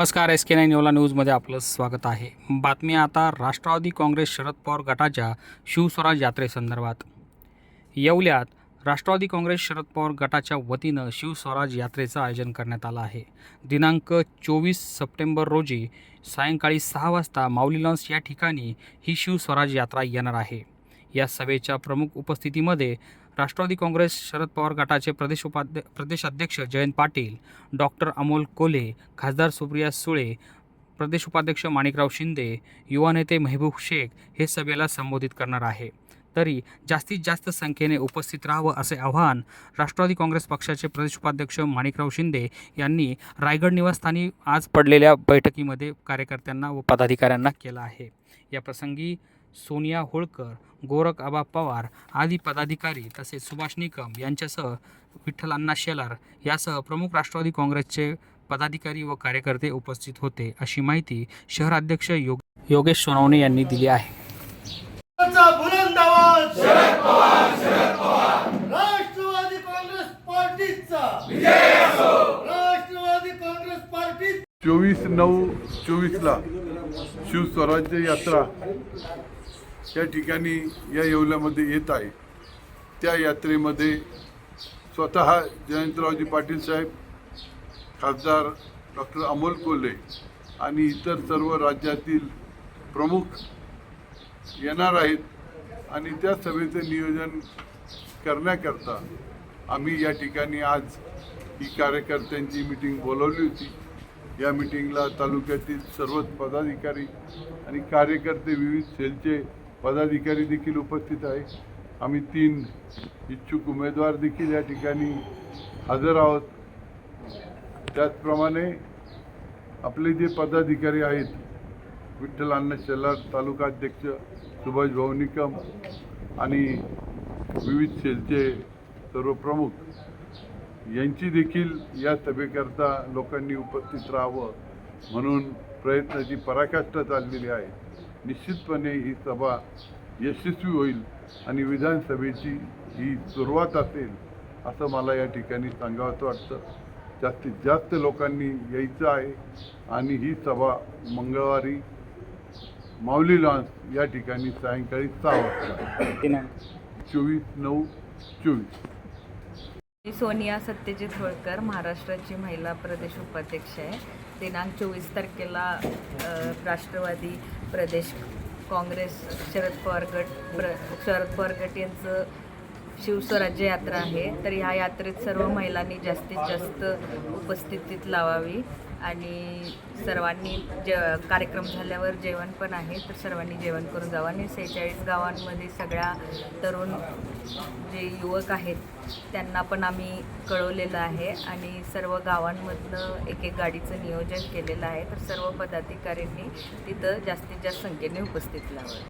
नमस्कार S K nine योला न्यूजमध्ये आपलं स्वागत आहे. बातमी आता राष्ट्रवादी काँग्रेस शरद पवार गटाच्या शिवस्वराज यात्रेसंदर्भात. येवल्यात राष्ट्रवादी काँग्रेस शरद पवार गटाच्या वतीनं शिवस्वराज यात्रेचं आयोजन करण्यात आलं आहे. दिनांक चोवीस सप्टेंबर रोजी सायंकाळी सहा वाजता माऊली लॉन्स या ठिकाणी ही शिवस्वराज यात्रा येणार आहे. या सभेच्या प्रमुख उपस्थितीमध्ये राष्ट्रवादी काँग्रेस शरद पवार गटाचे प्रदेश उपाध्य प्रदेशाध्यक्ष जयंत पाटील डॉक्टर अमोल कोले खासदार सुप्रिया सुळे प्रदेश उपाध्यक्ष माणिकराव शिंदे युवा नेते मेहबूब शेख हे सभेला संबोधित करणार आहे. तरी जास्तीत जास्त संख्येने उपस्थित राहावं असे आवाहन राष्ट्रवादी काँग्रेस पक्षाचे प्रदेश उपाध्यक्ष माणिकराव शिंदे यांनी रायगड निवासस्थानी आज पडलेल्या बैठकीमध्ये कार्यकर्त्यांना व पदाधिकाऱ्यांना केलं आहे. या प्रसंगी सोनिया होळकर गोरख आबा पवार आदी पदाधिकारी तसेच सुभाष निकम यांच्यासह विठ्ठल अण्णा शेलार यासह प्रमुख राष्ट्रवादी काँग्रेसचे पदाधिकारी व कार्यकर्ते उपस्थित होते अशी माहिती शहराध्यक्ष योग योगेश सोनवणे यांनी दिली आहे. चा बुलंद आवाज शरद पवार शरद पवार. राष्ट्रवादी काँग्रेस पार्टीचा. विजय असो राष्ट्रवादी काँग्रेस पार्टी चोवीस नऊ चोवीसला. शिवस्वराज्य यात्रा या ठिकाणी या येवल्यामध्ये येत आहे. त्या यात्रेमध्ये स्वतः जयंतरावजी पाटील साहेब खासदार डॉक्टर अमोल कोल्हे आणि इतर सर्व राज्यातील प्रमुख येणार आहेत आणि त्या सभेचं नियोजन करण्याकरता आम्ही या ठिकाणी आज ही कार्यकर्त्यांची मीटिंग बोलवली होती. या मिटिंगला तालुक्यातील सर्वच पदाधिकारी आणि कार्यकर्ते विविध सेलचे पदाधिकारी देखील उपस्थित आहे. आम्ही तीन इच्छुक उमेदवार देखील या ठिकाणी हजर आहोत. त्याचप्रमाणे आपले जे पदाधिकारी आहेत विठ्ठल अण्णा शेलार तालुका अध्यक्ष सुभाष भाऊ निकम आणि विविध सेलचे सर्व प्रमुख यांची देखील या सभेकरता लोकांनी उपस्थित राहावं म्हणून प्रयत्नाची पराकाष्ठा चाललेली आहे. निश्चितपणे ही सभा यशस्वी होईल आणि विधानसभेची ही सुरुवात असेल असं मला या ठिकाणी सांगावंसं वाटतं. जास्तीत जास्त लोकांनी यायचं आहे आणि ही सभा मंगळवारी माऊली लॉन्स या ठिकाणी सायंकाळी सहा वाजता. चोवीस नऊ चोवीस. मी सोनिया सत्यजित होळकर महाराष्ट्राची महिला प्रदेश उपाध्यक्ष आहे. दिनांक चोवीस तारखेला राष्ट्रवादी प्रदेश काँग्रेस शरद पवार गट प्र शरद पवार गट यांचं शिवस्वराज्य यात्रा आहे. तर ह्या यात्रेत सर्व महिलांनी जास्तीत जास्त उपस्थितीत लावावी. आणि सर्वांनी जे कार्यक्रम झाल्यावर जेवण पण आहे तर सर्वांनी जेवण करून जावं. आणि सेहेचाळीस गावांमध्ये सगळ्या तरुण जे युवक आहेत त्यांना पण आम्ही कळवलेलं आहे. आणि सर्व गावांमधलं एक एक गाडीचं नियोजन केलेलं आहे. तर सर्व पदाधिकाऱ्यांनी तिथं जास्तीत जास्त संख्येने उपस्थित लावावं.